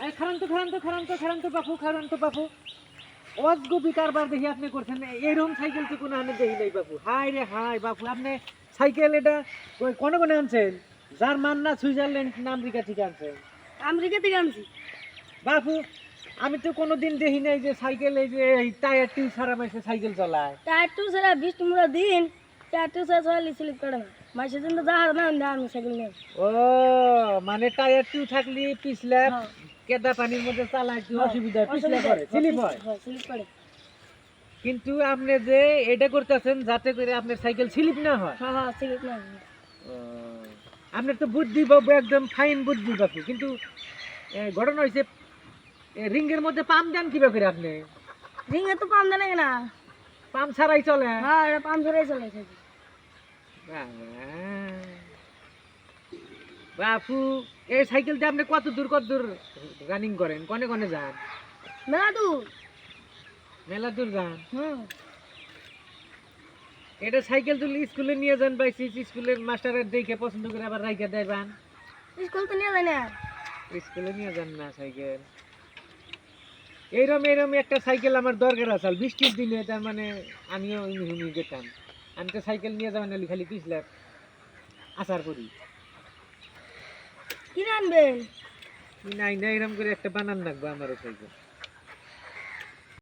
আরে খারান তো খারান তো খারান তো খারান তো বাপু। খারান তো বাপু অজ্ঞবি কারবার দেখি আপনি করছেন। এরকম সাইকেল তো কোনো আনে দেখি নাই বাপু। হাই রে হাই বাপু আপনি সাইকেল এটা কোনে কোনে আনছেন? জার্মান না সুইজারল্যান্ড না আমেরিকা থেকে আনছেন? আমেরিকা থেকে আনছি। বাপু আমি তো কোনোদিন দেখি নাই যে সাইকেল এই যে এই টায়ার টিউ ছাড়া মাসে সাইকেল চালায়। টায়ার টু ছাড়া বিশ তোমরা দিন টায়ার টু ছাড়া চলে স্লিপ করে না। মাসে দিন তো যাহার না আমি সাইকেল নিয়ে ও মানে টায়ার টিউ থাকলে পিছলে হ্যাঁ। কেদা পানির মধ্যে একটু হ্যাঁ, অসুবিধা পিছলে করে স্লিপ হয় হ্যাঁ, স্লিপ করে কিন্তু আপনি যে এটা করতেছেন যাতে করে আপনার সাইকেল স্লিপ না হয়। হ্যাঁ হ্যাঁ স্লিপ না আপনার তো বুদ্ধি বাবু একদম ফাইন বুদ্ধি বাবু। কিন্তু এ, ঘটনা হয়েছে রিঙ্গের মধ্যে পাম্প দেন কীভাবে করে আপনি? রিঙে তো পাম দেয় না। পাম্প ছাড়াই চলে। হ্যাঁ পাম ধরে চলে। বাপু এই সাইকেলটা আপনি কত দূর কত দূর রানিং করেন? কনে কনে যান। মেলা দূর? মেলা দূর যান। এটা সাইকেল তুলে স্কুলে নিয়ে যান বা স্কুলের মাস্টারের দেখে পছন্দ করে আবার রাইখা দেবেন স্কুল তো নিয়ে যায় না? স্কুলে নিয়ে যান না সাইকেল। এইরকম এইরকম একটা সাইকেল আমার দরকার আছে বৃষ্টির দিনে তার মানে আমিও হুমি যেতাম আমি তো সাইকেল নিয়ে যাবেন খালি পিছলে আসার করি। কিনে আনবেন নাই না এরকম করে একটা বানান লাগবে আমারও সাইকেল